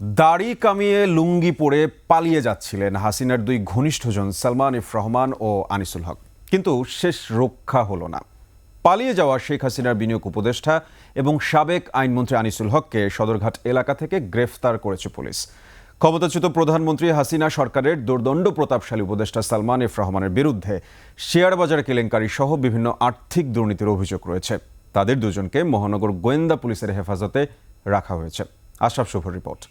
দাড়ি কামিয়ে লুঙ্গি পরে পালিয়ে যাচ্ছিলেন হাসিনার দুই ঘনিষ্ঠজন, সালমান ইফ রহমান ও আনিসুল হক। কিন্তু শেষ রক্ষা হলো না। পালিয়ে যাওয়া শেখ হাসিনার বিনিয়োগ উপদেষ্টা এবং সাবেক আইনমন্ত্রী আনিসুল হককে সদরঘাট এলাকা থেকে গ্রেফতার করেছে পুলিশ। ক্ষমতাচ্যুত প্রধানমন্ত্রী হাসিনা সরকারের দুর্দণ্ড প্রতাপশালী উপদেষ্টা সালমান ইফ রহমানের বিরুদ্ধে শেয়ার বাজার কেলেঙ্কারি সহ বিভিন্ন আর্থিক দুর্নীতির অভিযোগ রয়েছে। তাদের দুজনকে মহানগর গোয়েন্দা পুলিশের হেফাজতে রাখা হয়েছে। আশরাফ শুভর রিপোর্ট।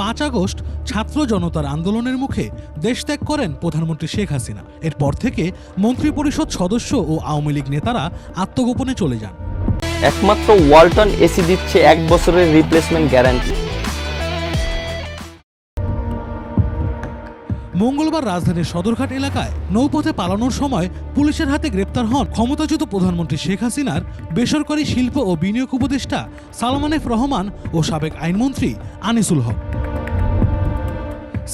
পাঁচ আগস্ট ছাত্র জনতার আন্দোলনের মুখে দেশ ত্যাগ করেন প্রধানমন্ত্রী শেখ হাসিনা। এরপর থেকে মন্ত্রিপরিষদ সদস্য ও আওয়ামী লীগ নেতারা আত্মগোপনে চলে যান। একমাত্র ওয়ালটন এসি দিচ্ছে এক বছরের রিপ্লেসমেন্ট গ্যারান্টি মঙ্গলবার রাজধানীর সদরঘাট এলাকায় নৌপথে পালানোর সময় পুলিশের হাতে গ্রেপ্তার হন ক্ষমতাচ্যুত প্রধানমন্ত্রী শেখ হাসিনার বেসরকারি শিল্প ও বিনিয়োগ উপদেষ্টা সালমান এফ রহমান ও সাবেক আইনমন্ত্রী আনিসুল হক।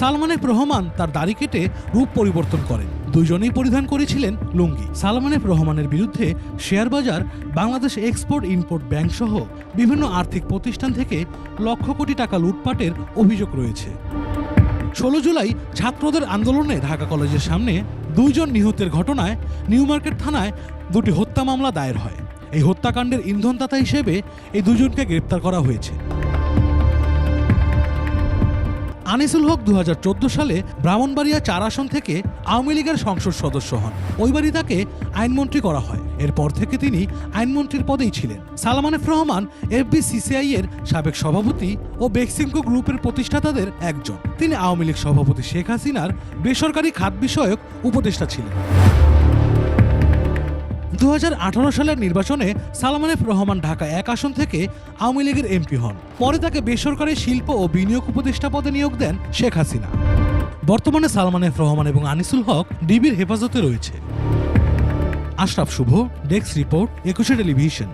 সালমান এফ রহমান তার দাড়ি কেটে রূপ পরিবর্তন করেন। দুইজনেই পরিধান করেছিলেন লুঙ্গি। সালমান এফ রহমানের বিরুদ্ধে শেয়ার বাজার, বাংলাদেশ এক্সপোর্ট ইম্পোর্ট ব্যাংক সহ বিভিন্ন আর্থিক প্রতিষ্ঠান থেকে লক্ষ কোটি টাকা লুটপাটের অভিযোগ রয়েছে। ষোলো জুলাই ছাত্রদের আন্দোলনে ঢাকা কলেজের সামনে দুইজন নিহতের ঘটনায় নিউ মার্কেট থানায় দুটি হত্যা মামলা দায়ের হয়। এই হত্যাকাণ্ডের ইন্ধনদাতা হিসেবে এই দুজনকে গ্রেপ্তার করা হয়েছে। আনিসুল হক দু হাজার চোদ্দ সালে ব্রাহ্মণবাড়িয়া চার আসন থেকে আওয়ামী লীগের সংসদ সদস্য হন। ওই ওইবারই তাকে আইনমন্ত্রী করা হয়। এরপর থেকে তিনি আইনমন্ত্রীর পদেই ছিলেন। সালমান এফ রহমান এফবিসিসিআই এর সাবেক সভাপতি ও বেক্সিমকো গ্রুপের প্রতিষ্ঠাতাদের একজন। তিনি আওয়ামী লীগ সভাপতি শেখ হাসিনার বেসরকারি খাত বিষয়ক উপদেষ্টা ছিলেন। দু হাজার আঠারো সালের নির্বাচনে সালমান এফ রহমান ঢাকা এক আসন থেকে আওয়ামী লীগের এমপি হন। পরে তাকে বেসরকারি শিল্প ও বিনিয়োগ উপদেষ্টা পদে নিয়োগ দেন শেখ হাসিনা। বর্তমানে সালমান এফ রহমান এবং আনিসুল হক ডিবির হেফাজতে রয়েছে। Ashraf Shuvo, desk report, Ekushey television.